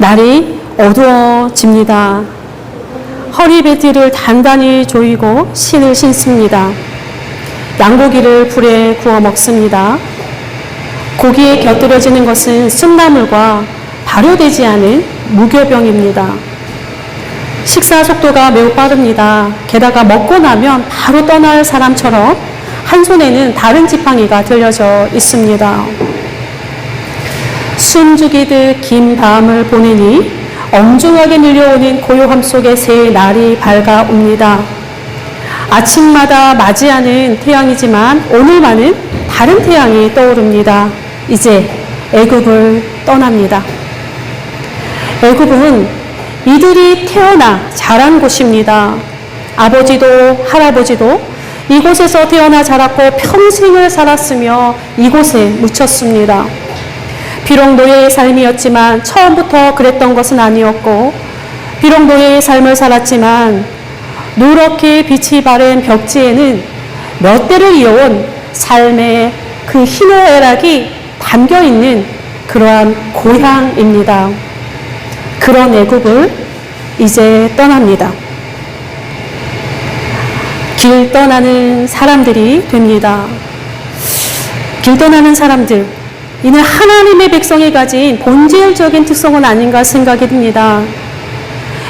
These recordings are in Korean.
날이 어두워집니다. 허리 벨트를 단단히 조이고 신을 신습니다. 양고기를 불에 구워 먹습니다. 고기에 곁들여지는 것은 쓴나물과 발효되지 않은 무교병입니다. 식사 속도가 매우 빠릅니다. 게다가 먹고 나면 바로 떠날 사람처럼 한 손에는 다른 지팡이가 들려져 있습니다. 숨죽이듯 긴 밤을 보내니 엄중하게 밀려오는 고요함 속에 새 날이 밝아옵니다. 아침마다 맞이하는 태양이지만 오늘만은 다른 태양이 떠오릅니다. 이제 애굽을 떠납니다. 애굽은 이들이 태어나 자란 곳입니다. 아버지도 할아버지도 이곳에서 태어나 자랐고 평생을 살았으며 이곳에 묻혔습니다. 비록 노예의 삶이었지만 처음부터 그랬던 것은 아니었고, 비록 노예의 삶을 살았지만 누렇게 빛이 바른 벽지에는 몇 대를 이어온 삶의 그 희노애락이 담겨 있는 그러한 고향입니다. 그런 애굽을 이제 떠납니다. 길 떠나는 사람들이 됩니다. 길 떠나는 사람들, 이는 하나님의 백성이 가진 본질적인 특성은 아닌가 생각이 듭니다.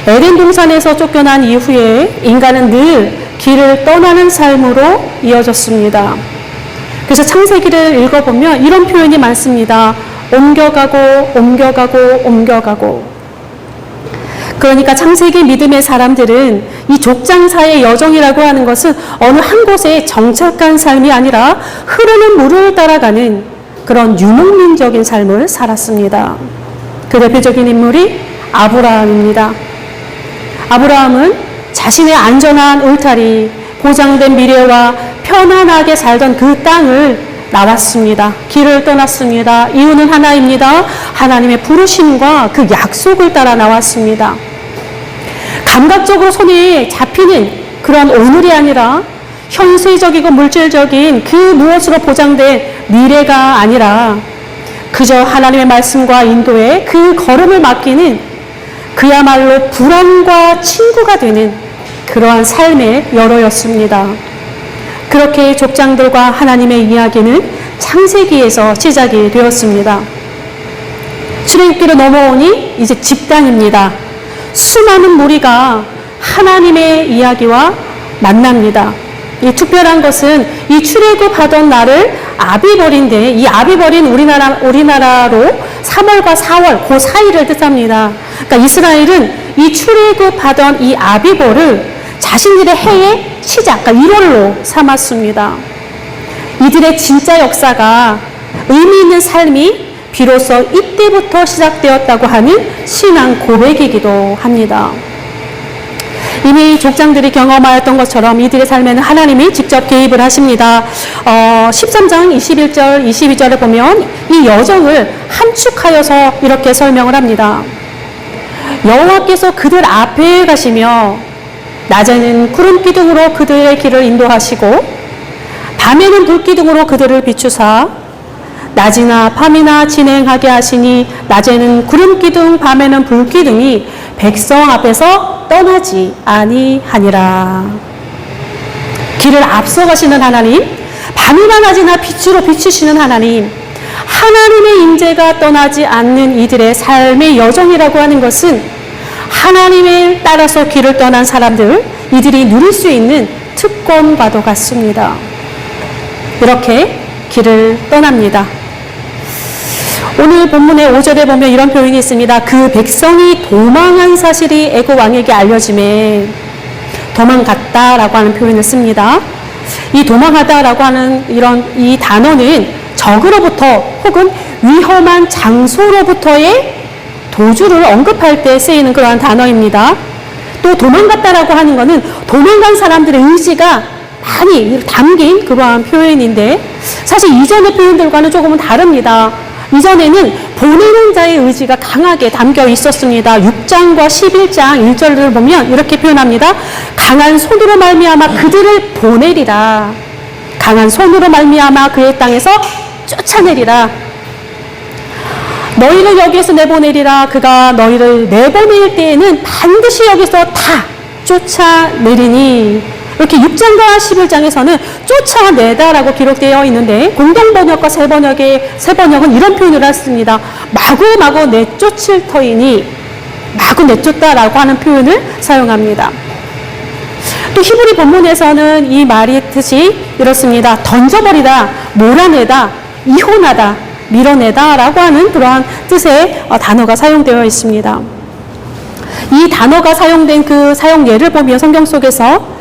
에덴 동산에서 쫓겨난 이후에 인간은 늘 길을 떠나는 삶으로 이어졌습니다. 그래서 창세기를 읽어보면 이런 표현이 많습니다. 옮겨가고, 옮겨가고, 옮겨가고. 그러니까 창세기 믿음의 사람들은 이 족장사의 여정이라고 하는 것은 어느 한 곳에 정착한 삶이 아니라 흐르는 물을 따라가는 그런 유목민적인 삶을 살았습니다. 그 대표적인 인물이 아브라함입니다. 아브라함은 자신의 안전한 울타리, 보장된 미래와 편안하게 살던 그 땅을 나왔습니다. 길을 떠났습니다. 이유는 하나입니다. 하나님의 부르심과 그 약속을 따라 나왔습니다. 감각적으로 손에 잡히는 그런 오늘이 아니라 현세적이고 물질적인 그 무엇으로 보장된 미래가 아니라 그저 하나님의 말씀과 인도에 그 걸음을 맡기는 그야말로 불안과 친구가 되는 그러한 삶의 여로였습니다. 그렇게 족장들과 하나님의 이야기는 창세기에서 시작이 되었습니다. 출애굽기로 넘어오니 이제 집단입니다. 수많은 무리가 하나님의 이야기와 만납니다. 이 특별한 것은 이 출애굽하던 날을 아비벌인데 이 아비벌인 우리나라 우리나라로 3월과 4월 그 사이를 뜻합니다. 그러니까 이스라엘은 이 출애굽하던 이 아비벌을 자신들의 해의 시작, 그러니까 1월로 삼았습니다. 이들의 진짜 역사가 의미 있는 삶이 비로소 이때부터 시작되었다고 하는 신앙 고백이기도 합니다. 이미 족장들이 경험하였던 것처럼 이들의 삶에는 하나님이 직접 개입을 하십니다. 어, 13장 21절, 22절에 보면 이 여정을 함축하여서 이렇게 설명을 합니다. 여호와께서 그들 앞에 가시며 낮에는 구름 기둥으로 그들의 길을 인도하시고 밤에는 불 기둥으로 그들을 비추사 낮이나 밤이나 진행하게 하시니 낮에는 구름 기둥 밤에는 불 기둥이 백성 앞에서 떠나지 아니하니라. 길을 앞서가시는 하나님, 밤이나 낮이나 빛으로 비추시는 하나님, 하나님의 임재가 떠나지 않는 이들의 삶의 여정이라고 하는 것은 하나님을 따라서 길을 떠난 사람들, 이들이 누릴 수 있는 특권과도 같습니다. 이렇게 길을 떠납니다. 오늘 본문의 5절에 보면 이런 표현이 있습니다. 그 백성이 도망한 사실이 애굽 왕에게 알려짐에 도망갔다라고 하는 표현을 씁니다. 이 도망하다라고 하는 이런 이 단어는 적으로부터 혹은 위험한 장소로부터의 도주를 언급할 때 쓰이는 그러한 단어입니다. 또 도망갔다라고 하는 것은 도망간 사람들의 의지가 많이 담긴 그러한 표현인데 사실 이전의 표현들과는 조금은 다릅니다. 이전에는 보내는 자의 의지가 강하게 담겨 있었습니다. 6장과 11장 1절을 보면 이렇게 표현합니다. 강한 손으로 말미암아 그들을 보내리라. 강한 손으로 말미암아 그의 땅에서 쫓아내리라. 너희를 여기에서 내보내리라 그가 너희를 내보낼 때에는 반드시 여기서 다 쫓아내리니 이렇게 6장과 11장에서는 쫓아내다라고 기록되어 있는데 공동 번역과 새 번역의 새 번역은 이런 표현을 했습니다. 마구마구 내쫓을 터이니 마구 내쫓다라고 하는 표현을 사용합니다. 또 히브리 본문에서는 이 말의 뜻이 이렇습니다. 던져버리다, 몰아내다, 이혼하다, 밀어내다 라고 하는 그러한 뜻의 어, 단어가 사용되어 있습니다. 이 단어가 사용된 그 사용 예를 보면 성경 속에서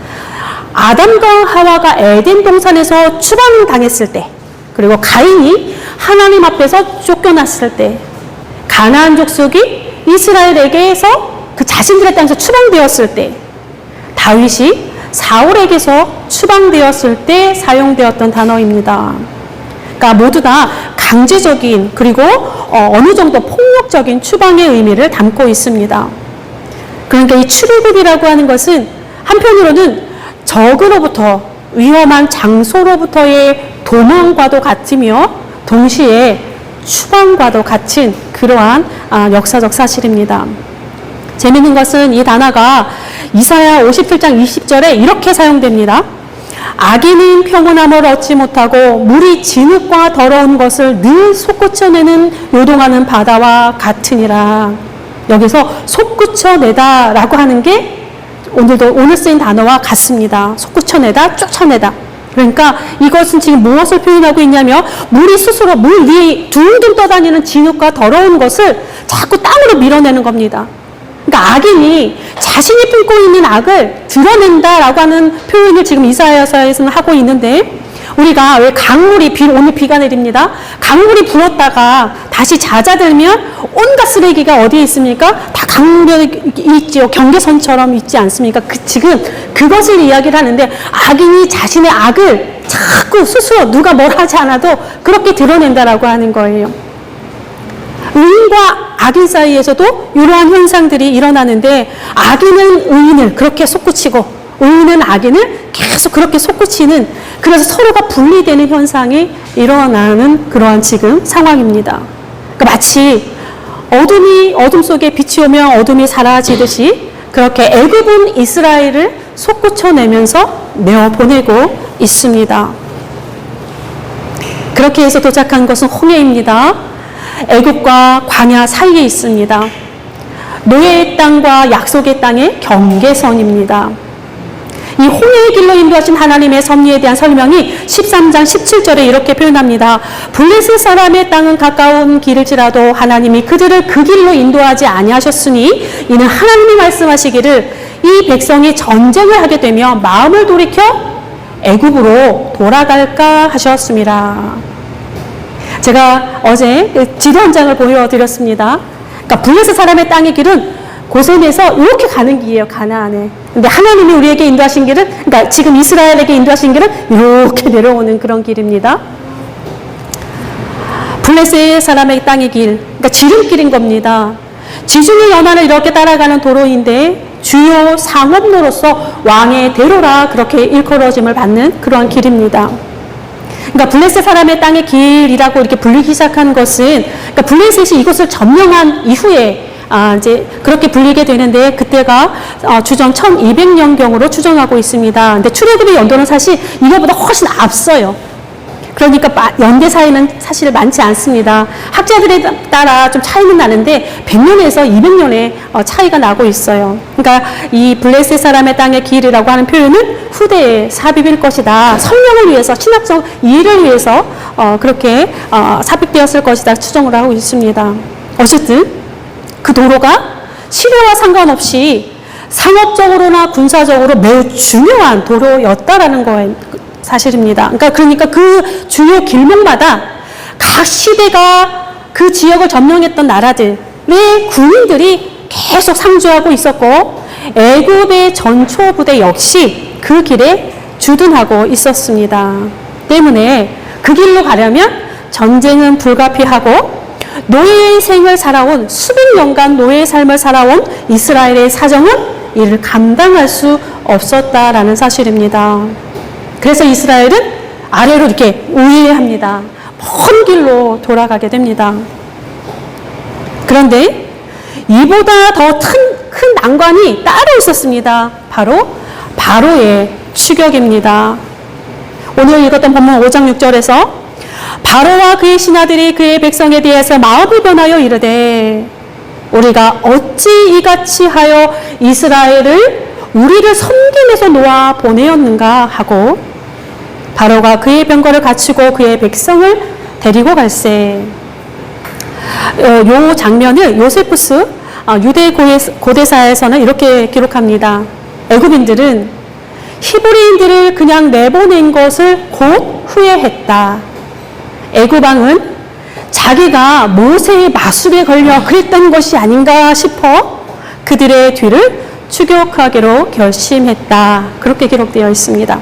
아담과 하와가 에덴 동산에서 추방당했을 때, 그리고 가인이 하나님 앞에서 쫓겨났을 때, 가나안 족속이 이스라엘에게서 그 자신들의 땅에서 추방되었을 때, 다윗이 사울에게서 추방되었을 때 사용되었던 단어입니다. 그러니까 모두 다 강제적인 그리고 어, 어느 정도 폭력적인 추방의 의미를 담고 있습니다. 그러니까 이 출애굽이라고 하는 것은 한편으로는 적으로부터 위험한 장소로부터의 도망과도 같으며 동시에 추방과도 같은 그러한 아, 역사적 사실입니다. 재밌는 것은 이 단어가 이사야 57장 20절에 이렇게 사용됩니다. 악인은 평온함을 얻지 못하고 물이 진흙과 더러운 것을 늘 솟구쳐내는 요동하는 바다와 같으니라. 여기서 솟구쳐내다라고 하는 게 오늘도 오늘 쓰인 단어와 같습니다. 솟구쳐내다, 쫓아내다. 그러니까 이것은 지금 무엇을 표현하고 있냐면 물이 스스로 물 위에 둥둥 떠다니는 진흙과 더러운 것을 자꾸 땅으로 밀어내는 겁니다. 그러니까 악인이 자신이 품고 있는 악을 드러낸다라고 하는 표현을 지금 이사야서에서는 하고 있는데 우리가 왜 강물이 비 오늘 비가 내립니다. 강물이 불었다가 다시 잦아들면 온갖 쓰레기가 어디에 있습니까? 다 강물에 있지요. 경계선처럼 있지 않습니까? 그 지금 그것을 이야기를 하는데 악인이 자신의 악을 자꾸 스스로 누가 뭘 하지 않아도 그렇게 드러낸다라고 하는 거예요. 의인과 악인 사이에서도 이러한 현상들이 일어나는데 악인은 의인을 그렇게 솟구치고 의인은 악인을 계속 그렇게 솟구치는 그래서 서로가 분리되는 현상이 일어나는 그러한 지금 상황입니다. 그러니까 마치 어둠이 어둠 속에 빛이 오면 어둠이 사라지듯이 그렇게 애굽은 이스라엘을 솟구쳐내면서 내어 보내고 있습니다. 그렇게 해서 도착한 것은 홍해입니다. 애굽과 광야 사이에 있습니다. 노예의 땅과 약속의 땅의 경계선입니다. 이 홍해의 길로 인도하신 하나님의 섭리에 대한 설명이 13장 17절에 이렇게 표현합니다. 블레셋 사람의 땅은 가까운 길을지라도 하나님이 그들을 그 길로 인도하지 아니하셨으니 이는 하나님이 말씀하시기를 이 백성이 전쟁을 하게 되며 마음을 돌이켜 애굽으로 돌아갈까 하셨습니다. 제가 어제 그 지도 한 장을 보여드렸습니다. 그러니까 블레셋 사람의 땅의 길은 고센에서 이렇게 가는 길이에요, 가나안에. 근데 하나님이 우리에게 인도하신 길은, 그러니까 지금 이스라엘에게 인도하신 길은 이렇게 내려오는 그런 길입니다. 블레셋 사람의 땅의 길, 그러니까 지름길인 겁니다. 지중해 연안을 이렇게 따라가는 도로인데 주요 상업로로서 왕의 대로라 그렇게 일컬어짐을 받는 그러한 길입니다. 그러니까 블레셋 사람의 땅의 길이라고 이렇게 불리기 시작한 것은 그러니까 블레셋이 이것을 점령한 이후에 아, 이제 그렇게 불리게 되는데 그때가 어, 주정 1200년경으로 추정하고 있습니다. 근데 출애굽의 연도는 사실 이거보다 훨씬 앞서요. 그러니까 마- 연대 사이는 사실 많지 않습니다. 학자들에 따라 좀 차이는 나는데 100년에서 200년의 어, 차이가 나고 있어요. 그러니까 이 블레셋 사람의 땅의 길이라고 하는 표현은 후대에 삽입일 것이다. 설명을 위해서 신학적 이해를 위해서 어, 그렇게 어, 삽입되었을 것이다 추정을 하고 있습니다. 어쨌든 그 도로가 시대와 상관없이 상업적으로나 군사적으로 매우 중요한 도로였다라는 거예요. 사실입니다. 그러니까 그러니까 그 주요 길목마다 각 시대가 그 지역을 점령했던 나라들의 군인들이 계속 상주하고 있었고 애굽의 전초 부대 역시 그 길에 주둔하고 있었습니다. 때문에 그 길로 가려면 전쟁은 불가피하고 노예의 생을 살아온 수백 년간 노예의 삶을 살아온 이스라엘의 사정은 이를 감당할 수 없었다라는 사실입니다. 그래서 이스라엘은 아래로 이렇게 우회합니다. 먼 길로 돌아가게 됩니다. 그런데 이보다 더 큰 난관이 따로 있었습니다. 바로 바로의 추격입니다. 오늘 읽었던 본문 5장 6절에서 바로와 그의 신하들이 그의 백성에 대해서 마음을 변하여 이르되 우리가 어찌 이같이 하여 이스라엘을 우리를 섬김에서 놓아 보내었는가 하고 바로가 그의 병거를 갖추고 그의 백성을 데리고 갈세. 어, 요 장면을 요세푸스 어, 유대 고대- 고대사에서는 이렇게 기록합니다. 애굽인들은 히브리인들을 그냥 내보낸 것을 곧 후회했다. 애굽왕은 자기가 모세의 마술에 걸려 그랬던 것이 아닌가 싶어 그들의 뒤를 추격하기로 결심했다. 그렇게 기록되어 있습니다.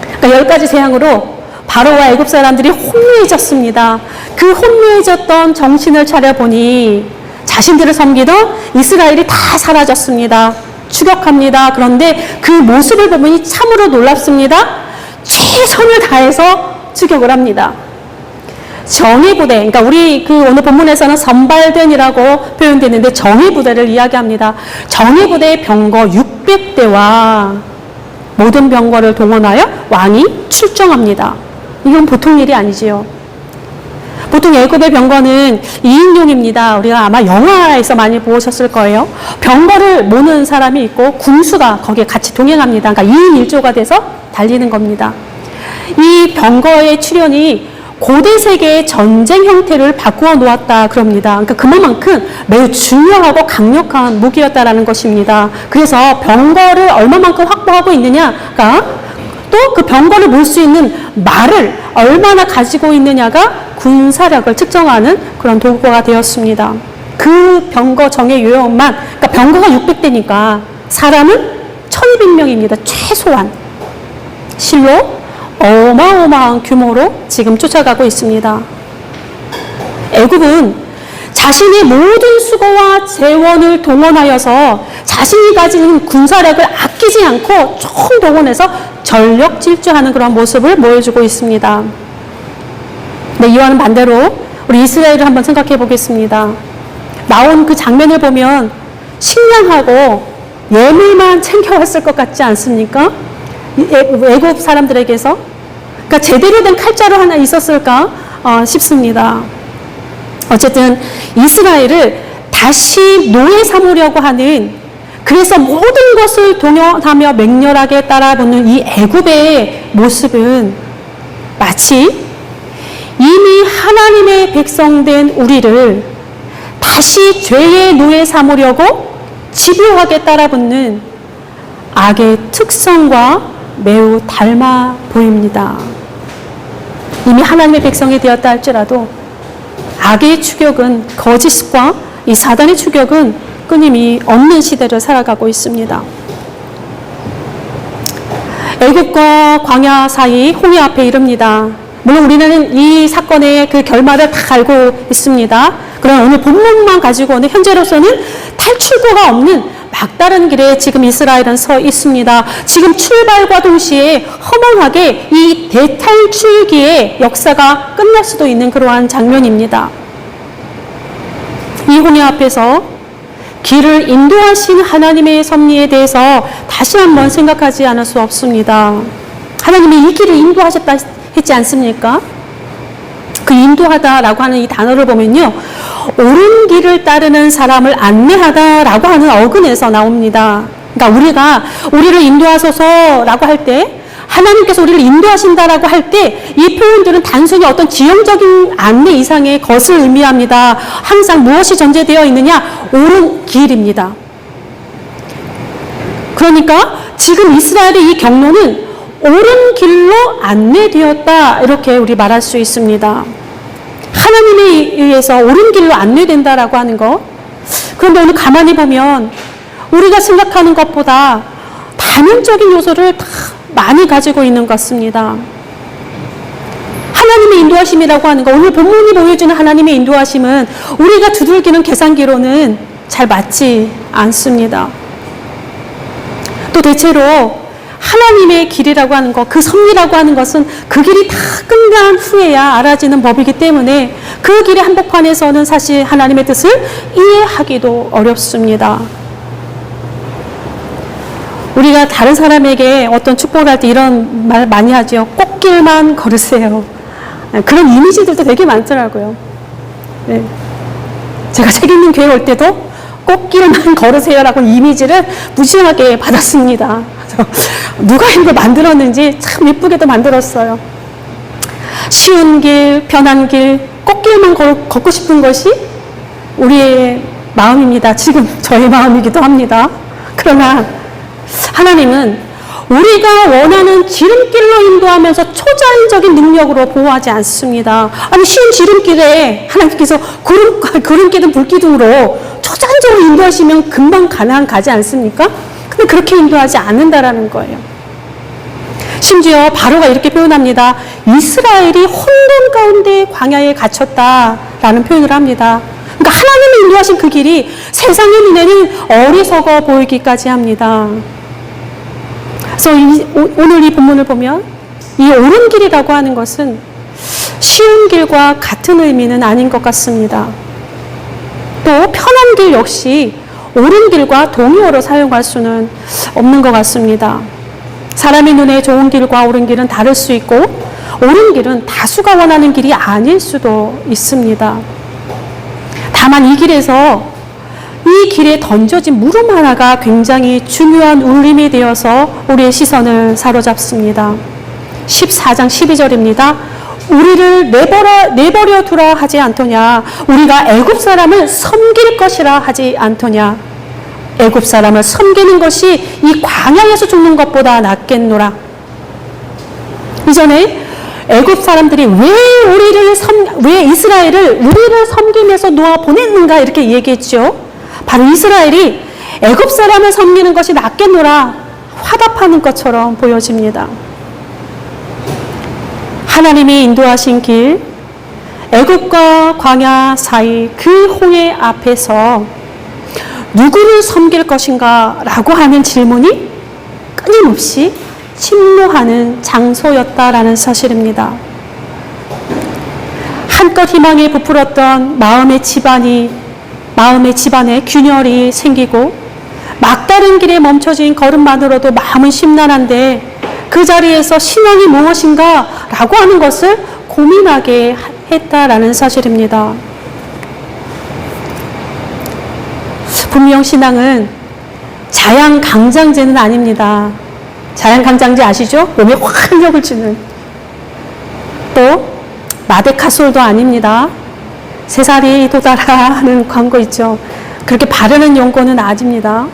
그러니까 열 가지 재앙으로 바로와 애굽 사람들이 혼미해졌습니다. 그 혼미해졌던 정신을 차려보니 자신들을 섬기던 이스라엘이 다 사라졌습니다. 추격합니다. 그런데 그 모습을 보면 참으로 놀랍습니다. 최선을 다해서 추격을 합니다. 정의 부대, 그러니까 우리 그 오늘 본문에서는 선발den이라고 표현되는데 정의 부대를 이야기합니다. 정의 부대의 병거 600대와 모든 병거를 동원하여 왕이 출정합니다. 이건 보통 일이 아니지요. 보통 애굽의 병거는 2인용입니다. 우리가 아마 영화에서 많이 보셨을 거예요. 병거를 모는 사람이 있고 군수가 거기에 같이 동행합니다. 그러니까 2인 1조가 돼서 달리는 겁니다. 이 병거의 출현이 고대 세계의 전쟁 형태를 바꾸어 놓았다 그럽니다. 그러니까 그만큼 매우 중요하고 강력한 무기였다라는 것입니다. 그래서 병거를 얼마만큼 확보하고 있느냐가 또 그 병거를 몰 수 있는 말을 얼마나 가지고 있느냐가 군사력을 측정하는 그런 도구가 되었습니다. 그 병거 정의 요령만, 그러니까 병거가 600대니까 사람은 1200명입니다. 최소한. 실로 어마어마한 규모로 지금 쫓아가고 있습니다. 애굽은 자신의 모든 수고와 재원을 동원하여서 자신이 가진 군사력을 아끼지 않고 총 동원해서 전력 질주하는 그런 모습을 보여주고 있습니다. 네, 이와는 반대로 우리 이스라엘을 한번 생각해 보겠습니다. 나온 그 장면을 보면 식량하고 예물만 챙겨왔을 것 같지 않습니까? 외국 사람들에게서 그러니까 제대로 된 칼자루 하나 있었을까 어, 싶습니다. 어쨌든 이스라엘을 다시 노예 삼으려고 하는 그래서 모든 것을 동요하며 맹렬하게 따라붙는 이 애굽의 모습은 마치 이미 하나님의 백성된 우리를 다시 죄의 노예 삼으려고 집요하게 따라붙는 악의 특성과 매우 닮아 보입니다. 이미 하나님의 백성이 되었다 할지라도 악의 추격은 거짓과 이 사단의 추격은 끊임이 없는 시대를 살아가고 있습니다. 애굽과 광야 사이 홍해 앞에 이릅니다. 물론 우리는 이 사건의 그 결말을 다 알고 있습니다. 그러나 오늘 본문만 가지고는 현재로서는 탈출구가 없는 막다른 길에 지금 이스라엘은 서 있습니다. 지금 출발과 동시에 허망하게 이 대탈출기의 역사가 끝날 수도 있는 그러한 장면입니다. 이 홍해 앞에서 길을 인도하신 하나님의 섭리에 대해서 다시 한번 생각하지 않을 수 없습니다. 하나님이 이 길을 인도하셨다 했지 않습니까? 그 인도하다라고 하는 이 단어를 보면요. 옳은 길을 따르는 사람을 안내하다라고 하는 어근에서 나옵니다. 그러니까 우리가 우리를 인도하소서라고 할 때 하나님께서 우리를 인도하신다라고 할 때 이 표현들은 단순히 어떤 지형적인 안내 이상의 것을 의미합니다. 항상 무엇이 전제되어 있느냐? 옳은 길입니다. 그러니까 지금 이스라엘의 이 경로는 옳은 길로 안내되었다. 이렇게 우리 말할 수 있습니다. 하나님에 의해서 옳은 길로 안내된다라고 하는 것. 그런데 오늘 가만히 보면 우리가 생각하는 것보다 단연적인 요소를 다 많이 가지고 있는 것 같습니다. 하나님의 인도하심이라고 하는 거, 오늘 본문이 보여주는 하나님의 인도하심은 우리가 두들기는 계산기로는 잘 맞지 않습니다. 또 대체로 하나님의 길이라고 하는 것, 그 섭리라고 하는 것은 그 길이 다 끝난 후에야 알아지는 법이기 때문에 그 길의 한복판에서는 사실 하나님의 뜻을 이해하기도 어렵습니다. 우리가 다른 사람에게 어떤 축복을 할 때 이런 말 많이 하죠. 꽃길만 걸으세요. 그런 이미지들도 되게 많더라고요. 네. 제가 책 읽는 교회 올 때도 꽃길만 걸으세요라고 이미지를 무심하게 받았습니다. 누가 이걸 만들었는지 참 예쁘게도 만들었어요. 쉬운 길, 편한 길, 꽃길만 걸, 걷고 싶은 것이 우리의 마음입니다. 지금 저의 마음이기도 합니다. 그러나 하나님은 우리가 원하는 지름길로 인도하면서 초자연적인 능력으로 보호하지 않습니다. 아니, 쉬운 지름길에 하나님께서 구름, 구름기둥, 불기둥으로 초자연적으로 인도하시면 금방 가난 가지 않습니까? 근데 그렇게 인도하지 않는다라는 거예요. 심지어 바로가 이렇게 표현합니다. 이스라엘이 혼돈 가운데 광야에 갇혔다라는 표현을 합니다. 그러니까 하나님이 인도하신 그 길이 세상의 눈에는 어리석어 보이기까지 합니다. 그래서 이, 오, 오늘 이 본문을 보면 이 옳은 길이라고 하는 것은 쉬운 길과 같은 의미는 아닌 것 같습니다. 또 편한 길 역시 옳은 길과 동의어로 사용할 수는 없는 것 같습니다. 사람의 눈에 좋은 길과 옳은 길은 다를 수 있고 옳은 길은 다수가 원하는 길이 아닐 수도 있습니다. 다만 이 길에서 이 길에 던져진 물음 하나가 굉장히 중요한 울림이 되어서 우리의 시선을 사로잡습니다. 14장 12절입니다. 우리를 내버려, 내버려 두라 하지 않더냐. 우리가 애굽 사람을 섬길 것이라 하지 않더냐. 애굽 사람을 섬기는 것이 이 광야에서 죽는 것보다 낫겠노라. 이전에 애굽 사람들이 왜 우리를 섬, 왜 이스라엘을 우리를 섬김에서 놓아 보냈는가 이렇게 얘기했죠. 바로 이스라엘이 애굽 사람을 섬기는 것이 낫겠노라 화답하는 것처럼 보여집니다. 하나님이 인도하신 길, 애굽과 광야 사이 그 홍해 앞에서 누구를 섬길 것인가 라고 하는 질문이 끊임없이 침노하는 장소였다라는 사실입니다. 한껏 희망에 부풀었던 마음의 집안이 마음의 집안에 균열이 생기고 막다른 길에 멈춰진 걸음만으로도 마음은 심란한데 그 자리에서 신앙이 무엇인가 라고 하는 것을 고민하게 했다라는 사실입니다. 분명 신앙은 자양강장제는 아닙니다. 자양강장제 아시죠? 몸에 활력을 주는. 또 마데카솔도 아닙니다. 세 살이 도달하는 광고 있죠. 그렇게 바르는 연고는 아닙니다.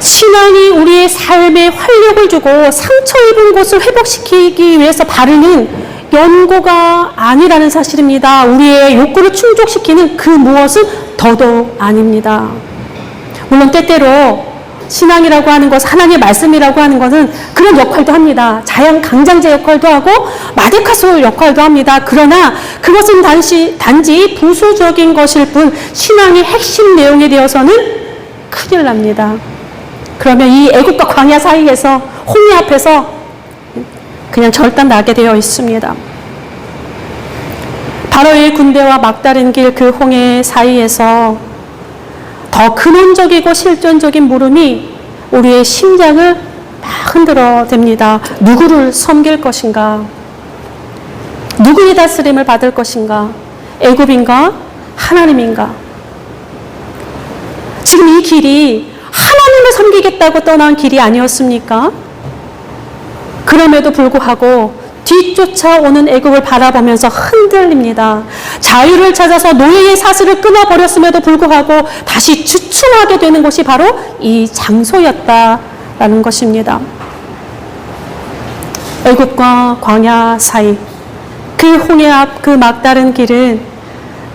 신앙이 우리의 삶에 활력을 주고 상처 입은 곳을 회복시키기 위해서 바르는 연고가 아니라는 사실입니다. 우리의 욕구를 충족시키는 그 무엇은 더도 아닙니다. 물론 때때로 신앙이라고 하는 것, 하나님의 말씀이라고 하는 것은 그런 역할도 합니다. 자연 강장제 역할도 하고 마데카솔 역할도 합니다. 그러나 그것은 단지, 단지 부수적인 것일 뿐 신앙의 핵심 내용에 되어서는 큰일 납니다. 그러면 이 애국과 광야 사이에서 홍해 앞에서 그냥 절단 나게 되어 있습니다. 바로의 군대와 막다른 길 그 홍해 사이에서 더 근원적이고 실존적인 물음이 우리의 심장을 막 흔들어 댑니다. 누구를 섬길 것인가? 누구의 다스림을 받을 것인가? 애굽인가? 하나님인가? 지금 이 길이 하나님을 섬기겠다고 떠난 길이 아니었습니까? 그럼에도 불구하고 뒤쫓아오는 애굽을 바라보면서 흔들립니다. 자유를 찾아서 노예의 사슬을 끊어버렸음에도 불구하고 다시 주춤하게 되는 곳이 바로 이 장소였다라는 것입니다. 애굽과 광야 사이 그 홍해 앞 그 막다른 길은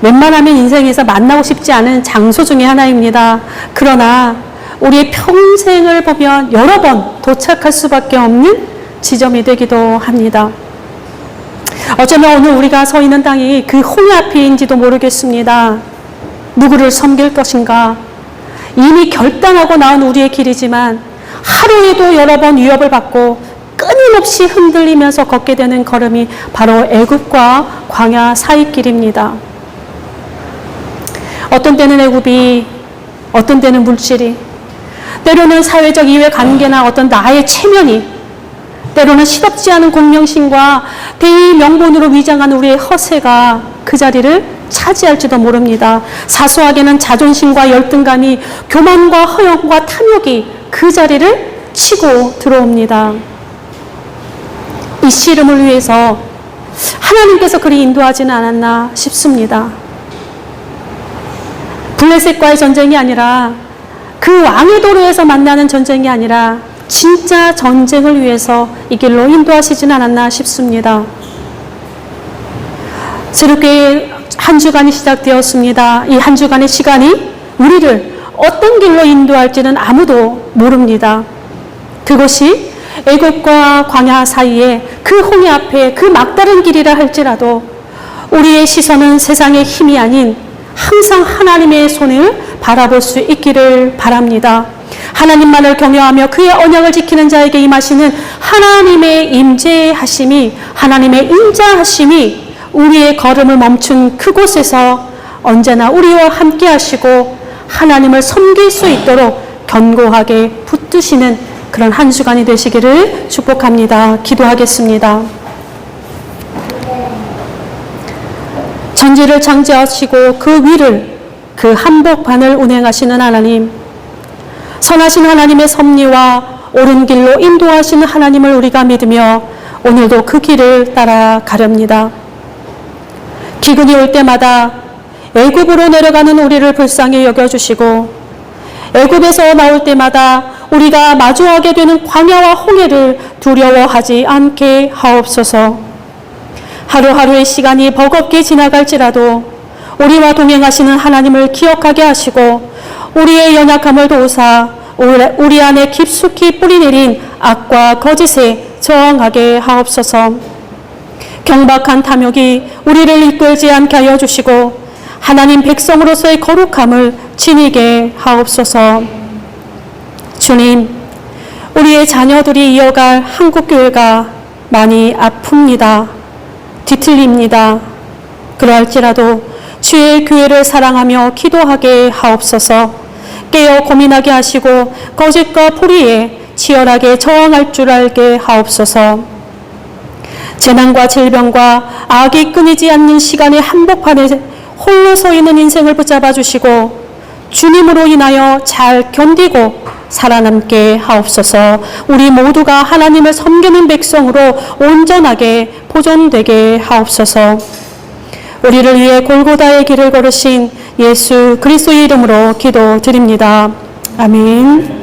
웬만하면 인생에서 만나고 싶지 않은 장소 중의 하나입니다. 그러나 우리의 평생을 보면 여러 번 도착할 수밖에 없는 지점이 되기도 합니다. 어쩌면 오늘 우리가 서 있는 땅이 그 홍해 앞인지도 모르겠습니다. 누구를 섬길 것인가? 이미 결단하고 나온 우리의 길이지만 하루에도 여러 번 위협을 받고 끊임없이 흔들리면서 걷게 되는 걸음이 바로 애굽과 광야 사이 길입니다. 어떤 때는 애굽이, 어떤 때는 물질이, 때로는 사회적 이해 관계나 어떤 나의 체면이, 때로는 시덥지 않은 공명심과 대의 명분으로 위장한 우리의 허세가 그 자리를 차지할지도 모릅니다. 사소하게는 자존심과 열등감이 교만과 허영과 탐욕이 그 자리를 치고 들어옵니다. 이 씨름을 위해서 하나님께서 그리 인도하지는 않았나 싶습니다. 블레셋과의 전쟁이 아니라 그 왕의 도로에서 만나는 전쟁이 아니라 진짜 전쟁을 위해서 이 길로 인도하시진 않았나 싶습니다. 새롭게 한 주간이 시작되었습니다. 이 한 주간의 시간이 우리를 어떤 길로 인도할지는 아무도 모릅니다. 그것이 애굽과 광야 사이에 그 홍해 앞에 그 막다른 길이라 할지라도 우리의 시선은 세상의 힘이 아닌 항상 하나님의 손을 바라볼 수 있기를 바랍니다. 하나님만을 경외하며 그의 언약을 지키는 자에게 임하시는 하나님의 임재하심이 하나님의 인자하심이 우리의 걸음을 멈춘 그곳에서 언제나 우리와 함께 하시고 하나님을 섬길 수 있도록 견고하게 붙드시는 그런 한 주간이 되시기를 축복합니다. 기도하겠습니다. 전지를 창조하시고 그 위를 그 한복판을 운행하시는 하나님, 선하신 하나님의 섭리와 옳은 길로 인도하시는 하나님을 우리가 믿으며 오늘도 그 길을 따라가렵니다. 기근이 올 때마다 애굽으로 내려가는 우리를 불쌍히 여겨주시고 애굽에서 나올 때마다 우리가 마주하게 되는 광야와 홍해를 두려워하지 않게 하옵소서. 하루하루의 시간이 버겁게 지나갈지라도 우리와 동행하시는 하나님을 기억하게 하시고 우리의 연약함을 도우사 우리 안에 깊숙이 뿌리내린 악과 거짓에 저항하게 하옵소서. 경박한 탐욕이 우리를 이끌지 않게 하여 주시고 하나님 백성으로서의 거룩함을 지니게 하옵소서. 주님, 우리의 자녀들이 이어갈 한국교회가 많이 아픕니다. 뒤틀립니다. 그러할지라도 주의 교회를 사랑하며 기도하게 하옵소서. 깨어 고민하게 하시고 거짓과 불의에 치열하게 저항할 줄 알게 하옵소서. 재난과 질병과 악이 끊이지 않는 시간의 한복판에 홀로 서 있는 인생을 붙잡아 주시고 주님으로 인하여 잘 견디고 살아남게 하옵소서. 우리 모두가 하나님을 섬기는 백성으로 온전하게 보존되게 하옵소서. 우리를 위해 골고다의 길을 걸으신 예수 그리스도의 이름으로 기도드립니다. 아멘.